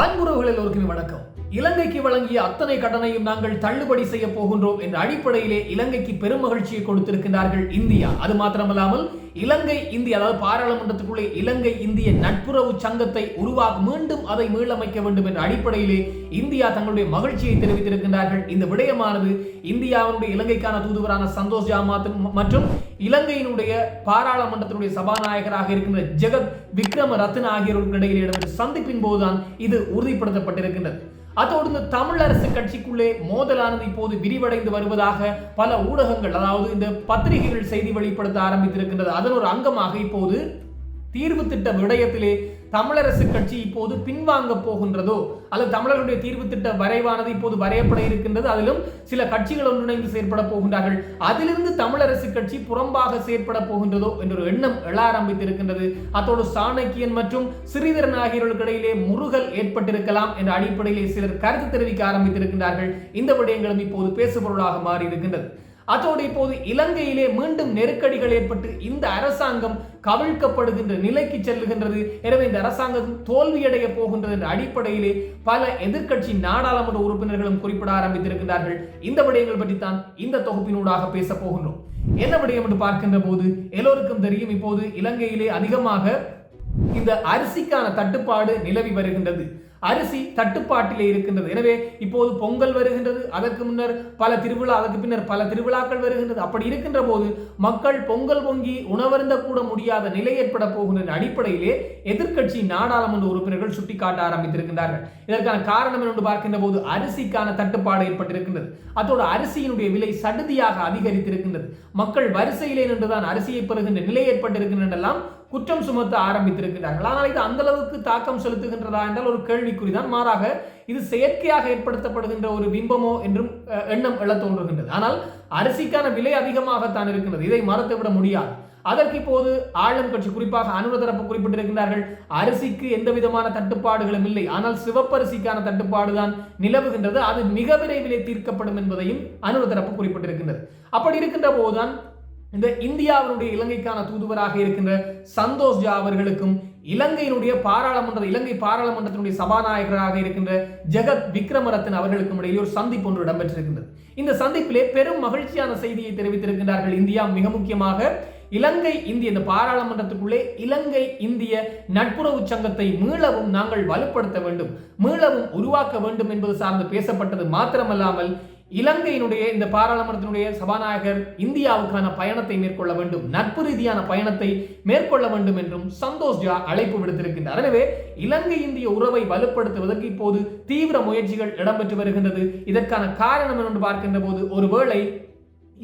அன்புறவுகள் எல்லோருக்குமே வணக்கம். இலங்கைக்கு வழங்கிய அத்தனை கடனையும் நாங்கள் தள்ளுபடி செய்ய போகின்றோம் என்ற அடிப்படையிலே இலங்கைக்கு பெரும் மகிழ்ச்சியை கொடுத்திருக்கிறார்கள் இந்தியா. அது மாத்திரமல்லாமல் இலங்கை இந்திய அதாவது பாராளுமன்றத்துக்குள்ளே இலங்கை இந்திய நட்புறவு சங்கத்தை உருவாக்க மீண்டும் அதை மீளமைக்க வேண்டும் என்ற அடிப்படையிலே இந்தியா தங்களுடைய மகிழ்ச்சியை தெரிவித்திருக்கின்றார்கள். இந்த விடயமானது இந்தியாவினுடைய இலங்கைக்கான தூதுவரான சந்தோஷ் ஜாமாத் மற்றும் இலங்கையினுடைய பாராளுமன்றத்தினுடைய சபாநாயகராக இருக்கின்ற ஜெகத் விக்ரம ரத்ன ஆகியோருக்கு இடையில் இடம்பெற்ற சந்திப்பின் போதுதான் இது உறுதிப்படுத்தப்பட்டிருக்கின்றது. அதோடு இந்த தமிழரசு கட்சிக்குள்ளே மோதலானது இப்போது விரிவடைந்து வருவதாக பல ஊடகங்கள் அதாவது இந்த பத்திரிகைகள் செய்தி வெளிப்படுத்த ஆரம்பித்திருக்கின்றது. அதன் ஒரு அங்கமாக இப்போது தீர்வு திட்ட விடயத்திலே தமிழரசு கட்சி இப்போது பின்வாங்க போகின்றதோ அல்லது தமிழர்களுடைய தீர்வு திட்ட வரைவானது இப்போது வரையப்பட இருக்கின்றது அதிலும் சில கட்சிகள் ஒன்றிணைந்து செயற்பட போகின்றார்கள். அதிலிருந்து தமிழரசு கட்சி புறம்பாக செயற்பட போகின்றதோ என்ற ஒரு எண்ணம் எழ ஆரம்பித்திருக்கின்றது. அத்தோடு சாணக்கியன் மற்றும் சிறிதரன் ஆகியோர்களுக்கு இடையிலே முருகல் ஏற்பட்டிருக்கலாம் என்ற அடிப்படையிலே சிலர் கருத்து தெரிவிக்க ஆரம்பித்திருக்கின்றார்கள். இந்த விடயங்களும் இப்போது பேசுபொருளாக மாறி இருக்கின்றது அதோடு இப்போது இலங்கையிலே மீண்டும் நெருக்கடிகள் ஏற்பட்டு இந்த அரசாங்கம் கவிழ்க்கப்படுகின்ற நிலைக்கு செல்லுகின்றது. எனவே இந்த அரசாங்கம் தோல்வியடைய போகின்றது என்ற அடிப்படையிலே பல எதிர்கட்சி நாடாளுமன்ற உறுப்பினர்களும் குறிப்பிட ஆரம்பித்திருக்கிறார்கள் இந்த விடயங்கள் பற்றி தான் இந்த தொகுப்பினூடாக பேச போகின்றோம். என்ன விடயம் என்று பார்க்கின்ற போது எல்லோருக்கும் தெரியும் இப்போது இலங்கையிலே அதிகமாக இந்த அரிசிக்கான தட்டுப்பாடு நிலவி வருகின்றது. அரிசி தட்டுப்பாட்டிலே இருக்கின்றது. எனவே இப்போது பொங்கல் வருகின்றது அதற்கு முன்னர் பல திருவிழா அதற்கு பின்னர் பல திருவிழாக்கள் வருகின்றது. அப்படி இருக்கின்ற போது மக்கள் பொங்கல் பொங்கி உணவருந்த கூட முடியாத நிலை ஏற்பட போகின்ற அடிப்படையிலே எதிர்க்கட்சி நாடாளுமன்ற உறுப்பினர்கள் சுட்டிக்காட்ட ஆரம்பித்திருக்கின்றார்கள். இதற்கான காரணம் என்று பார்க்கின்ற போது அரிசிக்கான தட்டுப்பாடு ஏற்பட்டிருக்கின்றது. அதோடு அரிசியினுடைய விலை சடுதியாக அதிகரித்திருக்கின்றது. மக்கள் வரிசையிலே நின்றுதான் அரிசியை பெறுகின்ற நிலை ஏற்பட்டிருக்கின்றனெல்லாம் குற்றம் சுமத்த ஆரம்பித்திருக்கிறார்கள். ஆனால் இது அந்த அளவுக்கு தாக்கம் செலுத்துகின்றதா என்றால் ஒரு கேள்விக்குறிதான். மாறாக இது செயற்கையாக ஏற்படுத்தப்படுகின்ற ஒரு பிம்பமோ என்றும் எண்ணம் எழ தோன்றுகின்றது. ஆனால் அரிசிக்கான விலை அதிகமாகத்தான் இருக்கின்றது. இதை மறுத்துவிட முடியாது. அதற்கு இப்போது ஆளும் கட்சி குறிப்பாக அனுர தரப்பு குறிப்பிட்டிருக்கிறார்கள் அரிசிக்கு எந்த விதமான தட்டுப்பாடுகளும் இல்லை. ஆனால் சிவப்பரிசிக்கான தட்டுப்பாடு தான் நிலவுகின்றது. அது மிக விரைவிலே தீர்க்கப்படும் என்பதையும் அனுர தரப்பு குறிப்பிட்டிருக்கின்றது. அப்படி இருக்கின்ற போதுதான் இந்த இந்தியாவினுடைய இலங்கைக்கான தூதுவராக இருக்கின்ற சந்தோஷ் ஜா அவர்களுக்கும் இலங்கையினுடைய பாராளுமன்ற இலங்கை பாராளுமன்றத்தினுடைய சபாநாயகராக இருக்கின்ற ஜெகத் விக்ரமரத்தன் அவர்களுக்கும் இடையே ஒரு சந்திப்பு ஒன்று இடம்பெற்றிருக்கின்றது. இந்த சந்திப்பிலே பெரும் மகிழ்ச்சியான செய்தியை தெரிவித்திருக்கின்றார்கள் இந்தியா. மிக முக்கியமாக இலங்கை இந்திய இந்த பாராளுமன்றத்துக்குள்ளே இலங்கை இந்திய நட்புறவு சங்கத்தை மீளவும் நாங்கள் வலுப்படுத்த வேண்டும் மீளவும் உருவாக்க வேண்டும் என்பது சார்ந்து பேசப்பட்டது மாத்திரமல்லாமல் இலங்கையினுடைய இந்த பாராளுமன்றத்தினுடைய சபாநாயகர் இந்தியாவுக்கான பயணத்தை மேற்கொள்ள வேண்டும் நட்பு ரீதியான பயணத்தை மேற்கொள்ள வேண்டும் என்றும் சந்தோஷ் ஜா அழைப்பு விடுத்திருக்கின்றார். எனவே இலங்கை இந்திய உறவை வலுப்படுத்துவதற்கு இப்போது தீவிர முயற்சிகள் இடம்பெற்று வருகின்றது. இதற்கான காரணம் என்று பார்க்கின்ற போது ஒருவேளை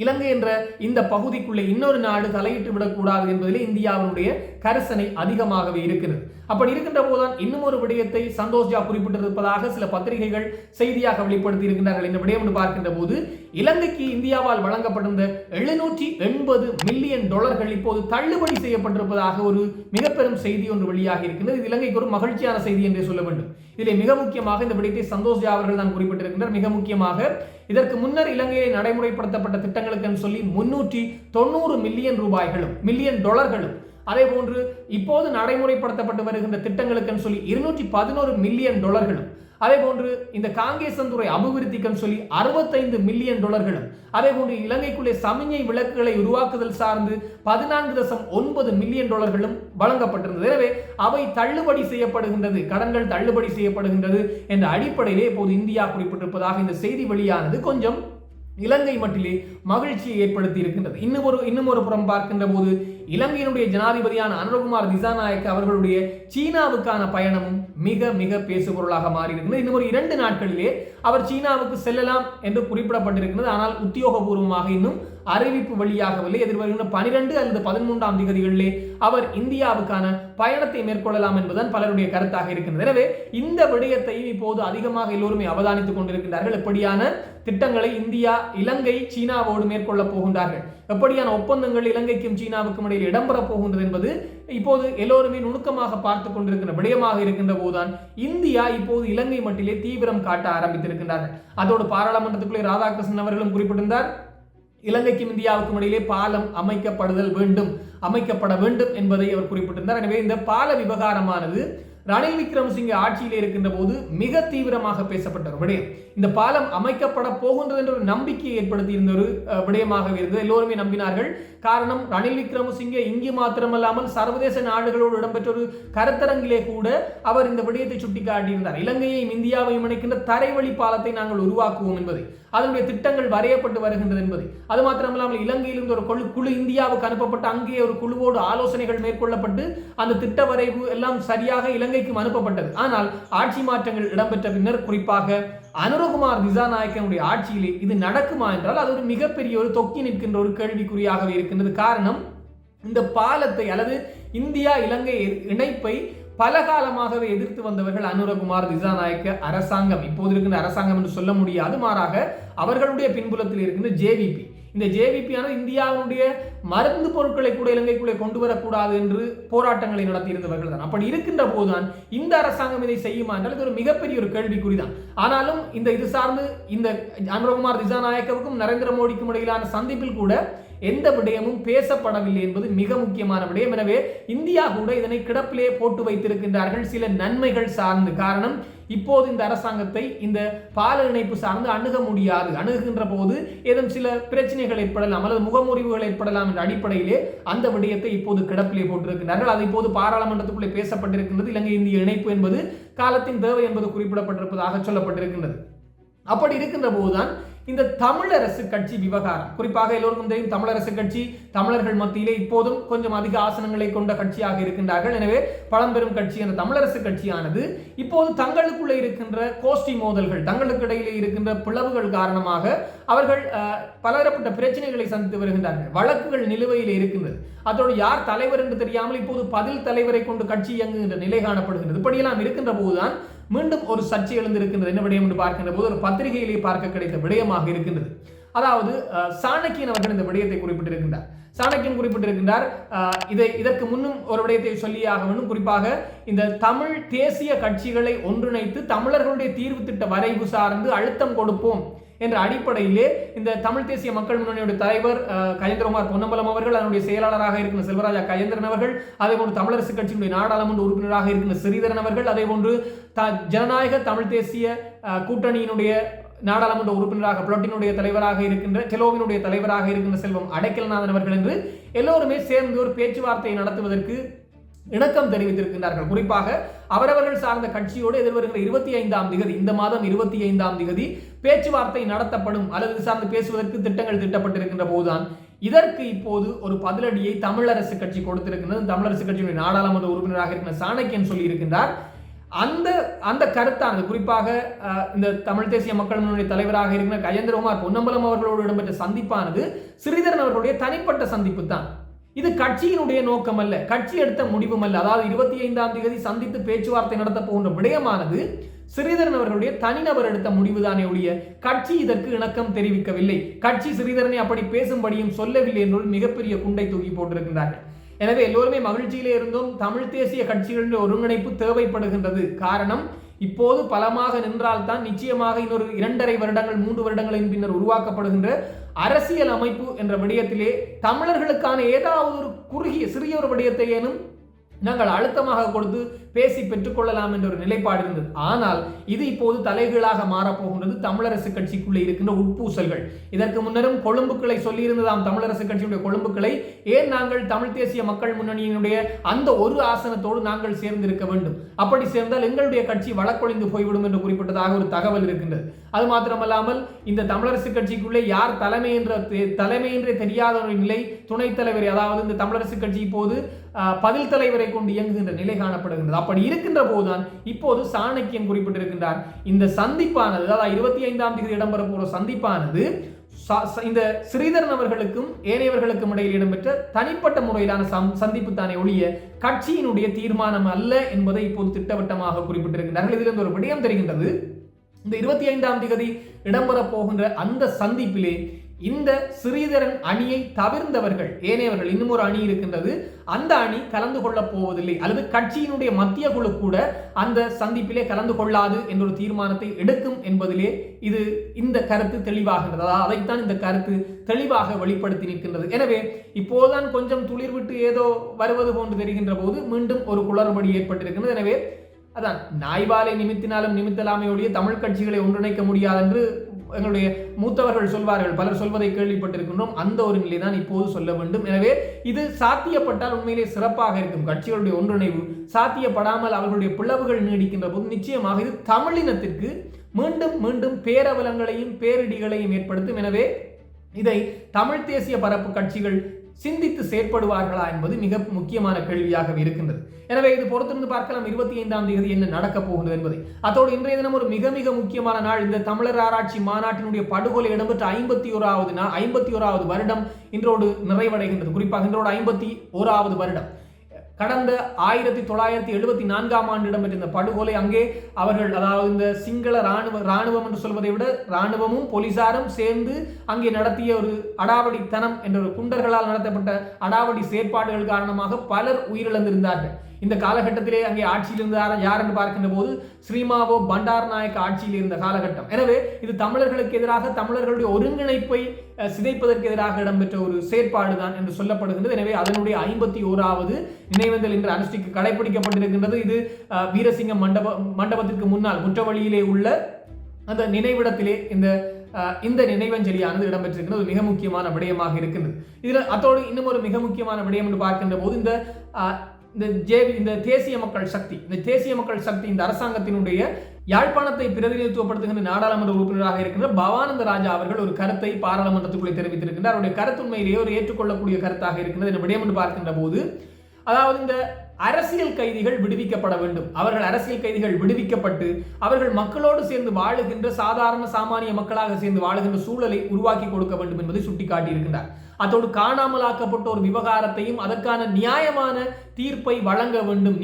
இலங்கை என்ற இந்த பகுதிக்குள்ளே இன்னொரு நாடு தலையிட்டு விடக்கூடாது என்பதிலே இந்தியாவினுடைய கரிசனை அதிகமாகவே இருக்கிறது. அப்படி இருக்கின்ற போதுதான் இன்னும் ஒரு விடயத்தை சந்தோஷ் ஜா குறிப்பிட்டிருப்பதாக சில பத்திரிகைகள் செய்தியாக வெளிப்படுத்தி இருக்கின்றார்கள் இந்த விடயம் என்று பார்க்கின்ற போது இலங்கைக்கு இந்தியாவால் வழங்கப்பட்டிருந்த எழுநூற்றி எண்பது மில்லியன் டாலர்கள் இப்போது தள்ளுபடி செய்யப்பட்டிருப்பதாக ஒரு மிக பெரும் செய்தி ஒன்று வெளியாகி இருக்கின்றது. இது இலங்கைக்கு ஒரு மகிழ்ச்சியான செய்தி என்றே சொல்ல வேண்டும். இதில் மிக முக்கியமாக இந்த விடயத்தை சந்தோஷ் ஜா அவர்கள் தான் குறிப்பிட்டிருக்கின்றார். மிக முக்கியமாக இதற்கு முன்னர் இலங்கையில் நடைமுறைப்படுத்தப்பட்ட திட்டங்களுக்கு சொல்லி முன்னூற்றி தொண்ணூறு மில்லியன் ரூபாய்களும் மில்லியன் டாலர்களும் அதே போன்று இப்போது நடைமுறைப்படுத்தப்பட்டு வருகின்ற திட்டங்களுக்கு சொல்லி இருநூற்றி பதினோரு மில்லியன் டாலர்களும் அதே போன்று இந்த காங்கேசன்துறை அபிவிருத்திக்கு சொல்லி அறுபத்தைந்து மில்லியன் டாலர்களும் அதே போன்று இலங்கைக்குள்ளே சமிஞ்சை விளக்குகளை உருவாக்குதல் சார்ந்து பதினான்கு தசம் ஒன்பது மில்லியன் டாலர்களும் வழங்கப்பட்டிருந்தது. எனவே அவை தள்ளுபடி செய்யப்படுகின்றது கடன்கள் தள்ளுபடி செய்யப்படுகின்றது என்ற அடிப்படையிலே இப்போது இந்தியா குறிப்பிட்டிருப்பதாக இந்த செய்தி வெளியானது. கொஞ்சம் இலங்கை மட்டிலே மகிழ்ச்சியை ஏற்படுத்தி இருக்கின்றது. இன்னும் ஒரு இன்னும் ஒரு புறம் பார்க்கின்ற போது இலங்கையினுடைய ஜனாதிபதியான அனுரகுமார் திசாநாயக் அவர்களுடைய சீனாவுக்கான பயணமும் மிக மிக பேசுபொருளாக மாறி இருக்கின்றது இன்னும் ஒரு இரண்டு நாட்களிலே அவர் சீனாவுக்கு செல்லலாம் என்று குறிப்பிடப்பட்டிருக்கிறது. ஆனால் உத்தியோகபூர்வமாக இன்னும் அறிவிப்பு வெளியாகவில்லை எதிர்வருகின்ற பனிரெண்டு அல்லது பதிமூன்றாம் திகதிகளிலே அவர் இந்தியாவுக்கான பயணத்தை மேற்கொள்ளலாம் என்பதுதான் பலருடைய கருத்தாக இருக்கின்றது. எனவே இந்த விடயத்தையும் இப்போது அதிகமாக எல்லோருமே அவதானித்துக் கொண்டிருக்கின்றார்கள். எப்படியான திட்டங்களை இந்தியா இலங்கை சீனாவோடு மேற்கொள்ள போகின்றார்கள்? எப்படியான ஒப்பந்தங்கள் இலங்கைக்கும் சீனாவுக்கும் இடையில் இடம்பெற போகின்றது என்பது இப்போது எல்லோருமே நுணுக்கமாக பார்த்து கொண்டிருக்கின்ற விடயமாக இருக்கின்ற போதுதான் இந்தியா இப்போது இலங்கை மட்டிலே தீவிரம் காட்ட ஆரம்பித்திருக்கின்றார்கள். அதோடு பாராளுமன்றத்துக்குள்ளே ராதாகிருஷ்ணன் அவர்களும் குறிப்பிட்டிருந்தார். இலங்கைக்கும் இந்தியாவுக்கும் இடையிலே பாலம் அமைக்கப்படுதல் வேண்டும் அமைக்கப்பட வேண்டும் என்பதை அவர் குறிப்பிட்டிருந்தார். எனவே இந்த பால விவகாரமானது ரணில் விக்ரமசிங்க ஆட்சியில் இருக்கின்ற போது மிக தீவிரமாக பேசப்பட்ட ஒரு விடயம். இந்த பாலம் அமைக்கப்பட போகின்றது என்ற ஒரு நம்பிக்கையை ஏற்படுத்தி இருந்த ஒரு விடயமாக இருந்தது. எல்லோருமே நம்பினார்கள். காரணம் ரணில் விக்ரமசிங்கே இங்கு மாத்திரமல்லாமல் சர்வதேச நாடுகளோடு இடம்பெற்ற ஒரு கருத்தரங்கிலே கூட அவர் இந்த விடயத்தை சுட்டிக்காட்டியிருந்தார். இலங்கையையும் இந்தியாவையும் இணைக்கின்ற தரைவழி பாலத்தை நாங்கள் உருவாக்குவோம் என்பதை. அதனுடைய திட்டங்கள் வரையப்பட்டு வருகின்றது என்பது. அது மாத்திரமல்லாமல் இலங்கையிலிருந்து ஒரு குழு குழு இந்தியாவுக்கு அனுப்பப்பட்டு அங்கே ஒரு குழுவோடு ஆலோசனைகள் மேற்கொள்ளப்பட்டு அந்த திட்ட வரைவு எல்லாம் சரியாக இலங்கைக்கும் அனுப்பப்பட்டது. ஆனால் ஆட்சி மாற்றங்கள் இடம்பெற்ற பின்னர் குறிப்பாக அனுரகுமார் திசாநாயக்கனுடைய ஆட்சியிலே இது நடக்குமா என்றால் அது ஒரு மிகப்பெரிய ஒரு தொக்கி நிற்கின்ற ஒரு கேள்விக்குறியாகவே இருக்கின்றது. காரணம் இந்த பாலத்தை அல்லது இந்தியா இலங்கை இணைப்பை பல காலமாகவே எதிர்த்து வந்தவர்கள் அனுரகுமார் திசாநாயக்க அரசாங்கம். இப்போது இருக்கின்ற அரசாங்கம் என்று சொல்ல முடியாது. மாறாக அவர்களுடைய பின்புலத்தில் இருக்கின்ற ஜேவிபி இந்த ஜேவிபி இந்தியாவுடைய இந்தியாவினுடைய மருந்து பொருட்களை கூட இலங்கைக்குள்ளே கொண்டு வரக்கூடாது என்று போராட்டங்களை நடத்தியிருந்தவர்கள் தான். அப்படி இருக்கின்ற போதுதான் இந்த அரசாங்கம் இதை செய்யுமா என்றால் இது ஒரு மிகப்பெரிய ஒரு கேள்விக்குறிதான். ஆனாலும் இந்த இது சார்ந்து இந்த அனுரகுமார் திசாநாயக்கவுக்கும் நரேந்திர மோடிக்கும் இடையிலான சந்திப்பில் கூட எந்த விடயமும் பேசப்படவில்லை என்பது மிக முக்கியமான விடயம். எனவே இந்தியா கூட இதனை கிடப்பிலே போட்டு வைத்திருக்கின்றார்கள் சில நன்மைகள் சார்ந்து காரணம். இப்போது இந்த அரசாங்கத்தை இந்த பால இணைப்பு சார்ந்து அணுக முடியாது. அணுகுகின்ற போது ஏதும் சில பிரச்சனைகள் ஏற்படலாம் அல்லது முகமுறிவுகள் ஏற்படலாம் என்ற அடிப்படையிலே அந்த விடயத்தை இப்போது கிடப்பிலே போட்டிருக்கிறார்கள் அது இப்போது பாராளுமன்றத்துக்குள்ளே பேசப்பட்டிருக்கின்றது. இலங்கை இந்திய இணைப்பு என்பது காலத்தின் தேவை என்பது குறிப்பிடப்பட்டிருப்பதாக சொல்லப்பட்டிருக்கின்றது. அப்படி இருக்கின்ற போதுதான் இந்த தமிழரசு கட்சி விவகாரம். குறிப்பாக எல்லோருக்கும் தெரியும் தமிழரசு கட்சி தமிழர்கள் மத்தியிலே இப்போதும் கொஞ்சம் அதிக ஆசனங்களை கொண்ட கட்சியாக இருக்கின்றார்கள். எனவே பழம்பெரும் கட்சி என்ற தமிழரசு கட்சியானது இப்போது தங்களுக்குள்ளே இருக்கின்ற கோஷ்டி மோதல்கள் தங்களுக்கு இடையிலே இருக்கின்ற பிளவுகள் காரணமாக அவர்கள் அஹ், பலதரப்பட்ட பிரச்சனைகளை சந்தித்து வருகின்றார்கள். வழக்குகள் நிலுவையில் இருக்கின்றது. அதோடு யார் தலைவர் என்று தெரியாமல் இப்போது பதில் தலைவரை கொண்டு கட்சி இயங்குகின்ற நிலை காணப்படுகின்றது. இப்படியெல்லாம் இருக்கின்ற போதுதான் மீண்டும் ஒரு சர்ச்சை எழுந்திருக்கின்றது. என்ன விடயம் என்று பார்க்கின்ற போது ஒரு பத்திரிகையிலே பார்க்க கிடைத்த விடயமாக இருக்கின்றது. அதாவது சாணக்கியன் அவர்கள் இந்த விடயத்தை குறிப்பிட்டிருக்கின்றார். சாணக்கியன் குறிப்பிட்டிருக்கின்றார் இதை இதற்கு முன்னும் ஒரு விடயத்தை சொல்லியாக வேண்டும் குறிப்பாக இந்த தமிழ் தேசிய கட்சிகளை ஒன்றிணைத்து தமிழர்களுடைய தீர்வு திட்ட வரைவு சார்ந்து அழுத்தம் கொடுப்போம். என்ற அடிப்படையிலே இந்த தமிழ் தேசிய மக்கள் முன்னணியுடைய தலைவர் கயந்திரகுமார் பொன்னம்பலம் அவர்கள் அதனுடைய செயலாளராக இருக்கிற செல்வராஜா கயந்திரன் அவர்கள் அதே போன்று தமிழரசு கட்சியினுடைய நாடாளுமன்ற உறுப்பினராக இருக்கிற ஸ்ரீதரன் அவர்கள் அதே போன்று த ஜனநாயக தமிழ் தேசிய கூட்டணியினுடைய நாடாளுமன்ற உறுப்பினராக புலட்டினுடைய தலைவராக இருக்கின்ற செலோவினுடைய தலைவராக இருக்கின்ற செல்வம் அடைக்கல்நாதன் அவர்கள் என்று எல்லோருமே சேர்ந்து ஒரு பேச்சுவார்த்தையை நடத்துவதற்கு இணக்கம் தெரிவித்திருக்கின்றார்கள். குறிப்பாக அவரவர்கள் சார்ந்த கட்சியோடு எதிர்வருகிற இருபத்தி ஐந்தாம் திகதி இந்த மாதம் இருபத்தி ஐந்தாம் திகதி பேச்சுவார்த்தை நடத்தப்படும் அல்லது இது சார்ந்து பேசுவதற்கு திட்டங்கள் திட்டப்பட்டிருக்கின்ற போதுதான். இதற்கு இப்போது ஒரு பதிலடியை தமிழரசு கட்சி கொடுத்திருக்கின்றது. தமிழரசு கட்சியினுடைய நாடாளுமன்ற உறுப்பினராக இருக்கிற சாணக்கியன் சொல்லியிருக்கின்றார் அந்த அந்த கருத்தானது குறிப்பாக இந்த தமிழ் தேசிய மக்கள் முன்னணி தலைவராக இருக்கிற கஜேந்திரகுமார் பொன்னம்பலம் அவர்களோடு இடம்பெற்ற சந்திப்பானது ஸ்ரீதரன் அவர்களுடைய தனிப்பட்ட சந்திப்பு தான் இது கட்சியினுடைய நோக்கம் அல்ல கட்சி எடுத்த முடிவும் அல்ல அதாவது இருபத்தி ஐந்தாம் தேதி சந்தித்து பேச்சுவார்த்தை நடத்த போகின்ற விடயமானது ஸ்ரீதரன் அவர்களுடைய தனிநபர் எடுத்த முடிவுதானே ஒழிய கட்சி இதற்கு இணக்கம் தெரிவிக்கவில்லை. கட்சி ஸ்ரீதரனை அப்படி பேசும்படியும் சொல்லவில்லை என்று மிகப்பெரிய குண்டை தூக்கி போட்டிருக்கின்றார்கள். எனவே எல்லோருமே மகிழ்ச்சியிலே இருந்தும் தமிழ் தேசிய கட்சிகளின் ஒருங்கிணைப்பு தேவைப்படுகின்றது. காரணம் இப்போது பலமாக நின்றால்தான் நிச்சயமாக இன்னொரு இரண்டரை வருடங்கள் மூன்று வருடங்களின் பின்னர் உருவாக்கப்படுகின்ற அரசியல் அமைப்பு என்ற விடயத்திலே தமிழர்களுக்கான ஏதாவது ஒரு குறுகிய சிறிய ஒரு விடயத்தையேனும் நாங்கள் அழுத்தமாக கொடுத்து பேசி பெற்றுக்கொள்ளலாம் என்ற ஒரு நிலைப்பாடு இருந்தது. ஆனால் இது இப்போது தலைகீழாக மாறப்போகின்றது. தமிழரசு கட்சிக்குள்ளே இருக்கின்ற உட்பூசல்கள். இதற்கு முன்னரும் கொழும்புக்களை சொல்லியிருந்ததாம் தமிழரசு கட்சியுடைய கொழும்புக்களை. ஏன் நாங்கள் தமிழ் தேசிய மக்கள் முன்னணியினுடைய அந்த ஒரு ஆசனத்தோடு நாங்கள் சேர்ந்திருக்க வேண்டும்? அப்படி சேர்ந்தால் எங்களுடைய கட்சி வழக்கொழிந்து போய்விடும் என்று குறிப்பிட்டதாக ஒரு தகவல் இருக்கின்றது. அது மாத்திரமல்லாமல் இந்த தமிழரசு கட்சிக்குள்ளே யார் தலைமை என்ற தெ- தலைமை என்றே தெரியாத ஒரு நிலை துணைத் தலைவர் அதாவது இந்த தமிழரசு கட்சி இப்போது பதில் தலைவரை கொண்டு இயங்குகின்ற நிலை காணப்படுகின்றது. அப்படி இருக்கின்ற போதுதான் இப்போது சாணக்கியன் குறிப்பிட்டிருக்கின்றார். இந்த சந்திப்பானது அதாவது இருபத்தி ஐந்தாம் தேதி இடம்பெற போற சந்திப்பானது ச- இந்த ஸ்ரீதரன் அவர்களுக்கும் ஏனையவர்களுக்கும் இடையில் இடம்பெற்ற தனிப்பட்ட முறையிலான சம் சந்திப்பு தானே ஒழிய கட்சியினுடைய தீர்மானம் அல்ல என்பதை இப்போது திட்டவட்டமாக குறிப்பிட்டிருக்கின்றார்கள். இதிலிருந்து ஒரு விடயம் தெரிகின்றது. இந்த இருபத்தி ஐந்தாம் தேதி இடம்பெற போகின்ற அந்த சந்திப்பிலே இந்த ஸ்ரீதரன் அணியை தவிர்ந்தவர்கள் ஏனையவர்கள் இன்னும் ஒரு அணி இருக்கின்றது. அந்த அணி கலந்து கொள்ளப் போவதில்லை. அல்லது கட்சியினுடைய மத்திய குழு கூட அந்த சந்திப்பிலே கலந்து கொள்ளாது என்ற ஒரு தீர்மானத்தை எடுக்கும் என்பதிலே இது இந்த கருத்து தெளிவாகின்றது. அதாவது அதைத்தான் இந்த கருத்து தெளிவாக வெளிப்படுத்தி நிற்கின்றது. எனவே இப்போதுதான் கொஞ்சம் துளிர் விட்டு ஏதோ வருவது போன்று தெரிகின்ற போது மீண்டும் ஒரு குளறுபடி ஏற்பட்டிருக்கின்றது. எனவே அதான் நாய்வாலை நிமித்தினாலும் நிமித்தலாமையோடைய தமிழ் கட்சிகளை ஒன்றிணைக்க முடியாது என்று எங்களுடைய மூத்தவர்கள் சொல்வார்கள் பலர் சொல்வதை கேள்விப்பட்டிருக்கின்றோம். அந்த ஒரு நிலை தான் இப்போது சொல்ல வேண்டும். எனவே இது சாத்தியப்பட்டால் உண்மையிலே சிறப்பாக இருக்கும். கட்சிகளுடைய ஒன்றிணைவு சாத்தியப்படாமல் அவர்களுடைய பிளவுகள் நீடிக்கின்ற போது நிச்சயமாக இது தமிழினத்திற்கு மீண்டும் மீண்டும் பேரவலங்களையும் பேரிடிகளையும் ஏற்படுத்தும். எனவே இதை தமிழ் தேசிய பரப்பு கட்சிகள் சிந்தித்து செயற்படுவார்களா என்பது மிக முக்கியமான கேள்வியாக இருக்கின்றது. எனவே இது பொறுத்திருந்து பார்க்கலாம் இருபத்தி ஐந்தாம் தேதி என்ன நடக்கப் போகிறது என்பதை. அதோடு இன்றைய தினம் ஒரு மிக மிக முக்கியமான நாள். இந்த தமிழர் ஆராய்ச்சி மாநாட்டினுடைய படுகொலை இடம்பெற்ற ஐம்பத்தி ஓராவது நாள் ஐம்பத்தி ஓராவது வருடம் இன்றோடு நிறைவடைகின்றது. குறிப்பாக இன்றோடு ஐம்பத்தி ஓராவது வருடம். கடந்த ஆயிரத்தி தொள்ளாயிரத்தி எழுபத்தி நான்காம் ஆண்டு இடம்பெற்ற இந்த படுகொலை அங்கே அவர்கள் அதாவது இந்த சிங்கள ராணுவ ராணுவம் என்று சொல்வதை விட ராணுவமும் போலீசாரும் சேர்ந்து அங்கே நடத்திய ஒரு அடாவடித்தனம் என்ற ஒரு குண்டர்களால் நடத்தப்பட்ட அடாவடி செயற்பாடுகள் காரணமாக பலர் உயிரிழந்திருந்தார்கள். இந்த காலகட்டத்திலே அங்கே ஆட்சியில் இருந்தார் யார் என்று பார்க்கின்ற போது ஸ்ரீமாவோ பண்டார் நாயக் ஆட்சியில் இருந்த காலகட்டம். எனவே இது தமிழர்களுக்கு எதிராக தமிழர்களுடைய ஒருங்கிணைப்பை சிதைப்பதற்கு எதிராக இடம்பெற்ற ஒரு செயற்பாடு தான் என்று சொல்லப்படுகின்றது. எனவே அதனுடைய ஐம்பத்தி ஓராவது நினைவேந்தல் என்று அனுஷ்டிக்கு கடைபிடிக்கப்பட்டிருக்கின்றது இது வீரசிங்கம் மண்டப மண்டபத்திற்கு முன்னால் குற்றவழியிலே உள்ள அந்த நினைவிடத்திலே இந்த இந்த நினைவஞ்சலியானது இடம்பெற்றிருக்கிறது மிக முக்கியமான விடயமாக இருக்கின்றது. இதில் அத்தோடு இன்னும் ஒரு மிக முக்கியமான விடயம் என்று பார்க்கின்ற போது இந்த இந்த ஜே இந்த தேசிய மக்கள் சக்தி இந்த தேசிய மக்கள் சக்தி இந்த அரசாங்கத்தினுடைய யாழ்ப்பாணத்தை பிரதிநிதித்துவப்படுத்துகின்ற நாடாளுமன்ற உறுப்பினராக இருக்கின்ற பவானந்த ராஜா அவர்கள் ஒரு கருத்தை பாராளுமன்றத்துக்குள்ளே தெரிவித்திருக்கின்றார். அவருடைய கருத்துண்மையிலேயே ஒரு ஏற்றுக்கொள்ளக்கூடிய கருத்தாக இருக்கின்றது என்று விடயம் என்று பார்க்கின்ற போது அதாவது இந்த அரசியல் கைதிகள் விடுவிக்கப்பட வேண்டும். அவர்கள் அரசியல் கைதிகள் விடுவிக்கப்பட்டு அவர்கள் மக்களோடு சேர்ந்து வாழுகின்ற சாதாரண சாமானிய மக்களாக சேர்ந்து வாழுகின்ற சூழலை உருவாக்கி கொடுக்க வேண்டும் என்பதை சுட்டிக்காட்டியிருக்கின்றார். அதோடு காணாமலாக்கப்பட்ட ஒரு விவகாரத்தையும் அதற்கான நியாயமான தீர்ப்பை வழங்க வேண்டும்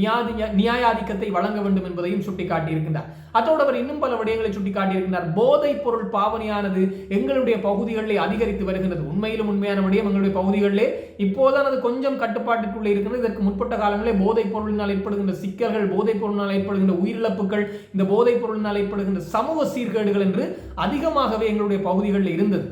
நியாயாதிக்கத்தை வழங்க வேண்டும் என்பதையும் சுட்டிக்காட்டியிருக்கின்றார். அதோடு அவர் இன்னும் பல விடயங்களை சுட்டிக்காட்டியிருக்கின்றார். போதைப் பொருள் பாவனையானது எங்களுடைய பகுதிகளிலே அதிகரித்து வருகின்றது. உண்மையிலும் உண்மையான விடயம் எங்களுடைய பகுதிகளிலே இப்போதான் அது கொஞ்சம் கட்டுப்பாட்டுக்குள்ளே இருக்கிறது இதற்கு முற்பட்ட காலங்களிலே போதைப் பொருளினால் ஏற்படுகின்ற சிக்கல்கள் போதைப் பொருளினால் ஏற்படுகின்ற உயிரிழப்புகள் இந்த போதைப் பொருளினால் ஏற்படுகின்ற சமூக சீர்கேடுகள் என்று அதிகமாகவே எங்களுடைய பகுதிகளில் இருந்தது.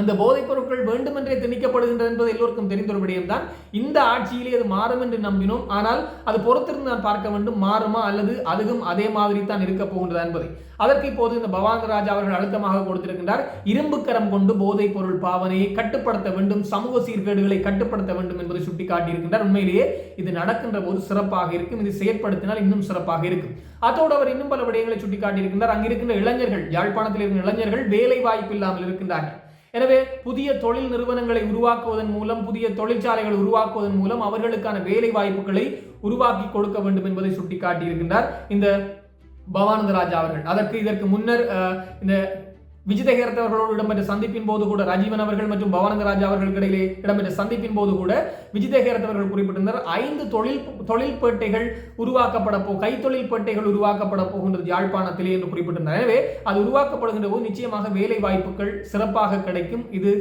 அந்த போதைப் பொருட்கள் வேண்டுமென்றே திணிக்கப்படுகின்றது என்பது எல்லோருக்கும் தெரிந்த ஒரு விடயம்தான். இந்த ஆட்சியிலே அது மாறும் என்று நம்பினோம். ஆனால் அது பொறுத்திருந்து நான் பார்க்க வேண்டும். மாறுமா அல்லது அதுவும் அதே மாதிரி தான் இருக்க போகின்றதா என்பதை. அதற்கு இப்போது இந்த பவாங்கராஜ் அவர்கள் அழுத்தமாக கொடுத்திருக்கின்றார். இரும்பு கரம் கொண்டு போதைப் பொருள் பாவனையை கட்டுப்படுத்த வேண்டும். சமூக சீர்கேடுகளை கட்டுப்படுத்த வேண்டும் என்பதை சுட்டிக்காட்டியிருக்கின்றார். உண்மையிலேயே இது நடக்கின்ற போது சிறப்பாக இருக்கும். இது செயற்படுத்தினால் இன்னும் சிறப்பாக இருக்கும். அதோடு அவர் இன்னும் பல விடயங்களை சுட்டிக்காட்டியிருக்கின்றார். அங்கிருக்கின்ற இளைஞர்கள் யாழ்ப்பாணத்தில் இருக்கிற இளைஞர்கள் வேலை வாய்ப்பு இல்லாமல் இருக்கின்றார்கள். எனவே புதிய தொழில் நிறுவனங்களை உருவாக்குவதன் மூலம் புதிய தொழிற்சாலைகளை உருவாக்குவதன் மூலம் அவர்களுக்கான வேலை வாய்ப்புகளை உருவாக்கி கொடுக்க வேண்டும் என்பதை சுட்டிக்காட்டியிருக்கின்றார் இந்த பவானந்த ராஜா அவர்கள். அதற்கு இதற்கு முன்னர் இந்த விஜிதஹேரத் அவர்களோடு இடம்பெற்ற சந்திப்பின் போது கூட ராஜீவன் அவர்கள் மற்றும் பவானந்த ராஜா அவர்களுக்கு இடையிலே இடம்பெற்ற சந்திப்பின் போது கூட விஜிதஹேரத் அவர்கள் குறிப்பிட்டிருந்தார் ஐந்து தொழில் தொழில் பேட்டைகள் உருவாக்கப்பட போ கைத்தொழில் பேட்டைகள் உருவாக்கப்பட போகின்றது யாழ்ப்பாணத்திலே என்று குறிப்பிட்டிருந்தார். எனவே அது உருவாக்கப்படுகின்ற போது நிச்சயமாக வேலை வாய்ப்புகள் சிறப்பாக கிடைக்கும். இது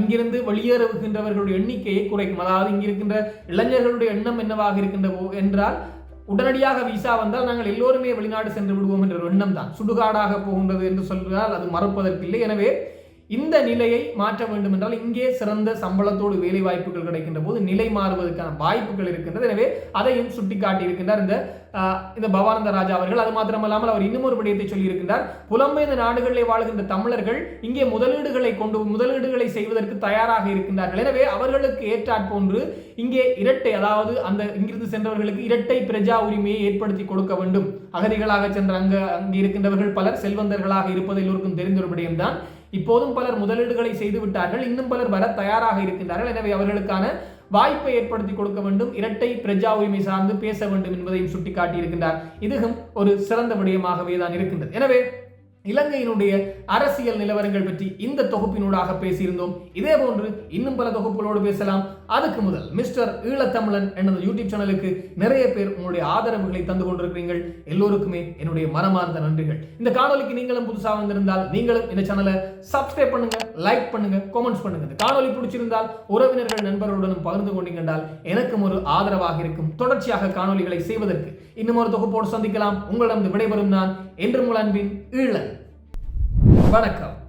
இங்கிருந்து வெளியேறுகின்றவர்களுடைய எண்ணிக்கையை குறைக்கும். அதாவது இங்கிருக்கின்ற இளைஞர்களுடைய எண்ணம் என்னவாக இருக்கின்ற என்றால் உடனடியாக விசா வந்தால் நாங்கள் எல்லோருமே வெளிநாடு சென்று விடுவோம் என்ற எண்ணம் தான் சுடுகாடாக போகின்றது என்று சொல்கிறால் அது மறுப்பதற்கில்லை. எனவே இந்த நிலையை மாற்ற வேண்டும் என்றால் இங்கே சிறந்த சம்பளத்தோடு வேலை வாய்ப்புகள் கிடைக்கின்ற போது நிலை மாறுவதற்கான வாய்ப்புகள் இருக்கின்றது. எனவே அதையும் சுட்டிக்காட்டி இருக்கின்றார் இந்த இந்த பவானந்த ராஜா அவர்கள். அது மாத்திரமல்லாமல் அவர் இன்னும் ஒரு விடயத்தை சொல்லியிருக்கின்றார். புலம்பெயர்ந்த நாடுகளிலே வாழ்கின்ற தமிழர்கள் இங்கே முதலீடுகளை கொண்டு முதலீடுகளை செய்வதற்கு தயாராக இருக்கின்றார்கள். எனவே அவர்களுக்கு ஏற்றாற் போன்று இங்கே இரட்டை அதாவது அந்த இங்கிருந்து சென்றவர்களுக்கு இரட்டை பிரஜா உரிமையை ஏற்படுத்தி கொடுக்க வேண்டும். அகதிகளாக சென்ற அங்கு அங்கு இருக்கின்றவர்கள் பலர் செல்வந்தர்களாக இருப்பது எல்லோருக்கும் தெரிந்த ஒரு விடயம்தான். இப்போதும் பலர் முதலீடுகளை செய்து விட்டார்கள் இன்னும் பலர் வர தயாராக இருக்கின்றார்கள். எனவே அவர்களுக்கான வாய்ப்பை ஏற்படுத்தி கொடுக்க வேண்டும். இரட்டை பிரஜா உரிமை சார்ந்து பேச வேண்டும் என்பதையும் சுட்டிக்காட்டியிருக்கின்றார். இதுவும் ஒரு சிறந்த விடயமாகவே தான் இருக்கின்றது. எனவே இலங்கையினுடைய அரசியல் நிலவரங்கள் பற்றி இந்த தொகுப்பினூடாக பேசியிருந்தோம். இதே போன்று இன்னும் பல தொகுப்புகளோடு பேசலாம். அதுக்கு முதல் மிஸ்டர் ஈழத்தமிழன் எனது யூடியூப் சேனலுக்கு நிறைய பேர் உங்களுடைய ஆதரவுகளை தந்து கொண்டிருக்கிறீர்கள். எல்லோருக்குமே என்னுடைய மனமார்ந்த நன்றிகள். இந்த காணொலிக்கு நீங்களும் புதுசாக வந்திருந்தால் நீங்களும் இந்த சேனலை சப்ஸ்கிரைப் பண்ணுங்க லைக் பண்ணுங்க கமெண்ட்ஸ் பண்ணுங்க. இந்த காணொலி பிடிச்சிருந்தால் உறவினர்கள் நண்பர்களுடனும் பகிர்ந்து கொண்டீங்கன்றால் எனக்கும் ஒரு ஆதரவாக இருக்கும். தொடர்ச்சியாக காணொலிகளை செய்வதற்கு இன்னும் ஒரு தொகுப்போடு சந்திக்கலாம். உங்களிடம் விடைபெறும் நான் என்று முழன்பின் ஈழன். வணக்கம்.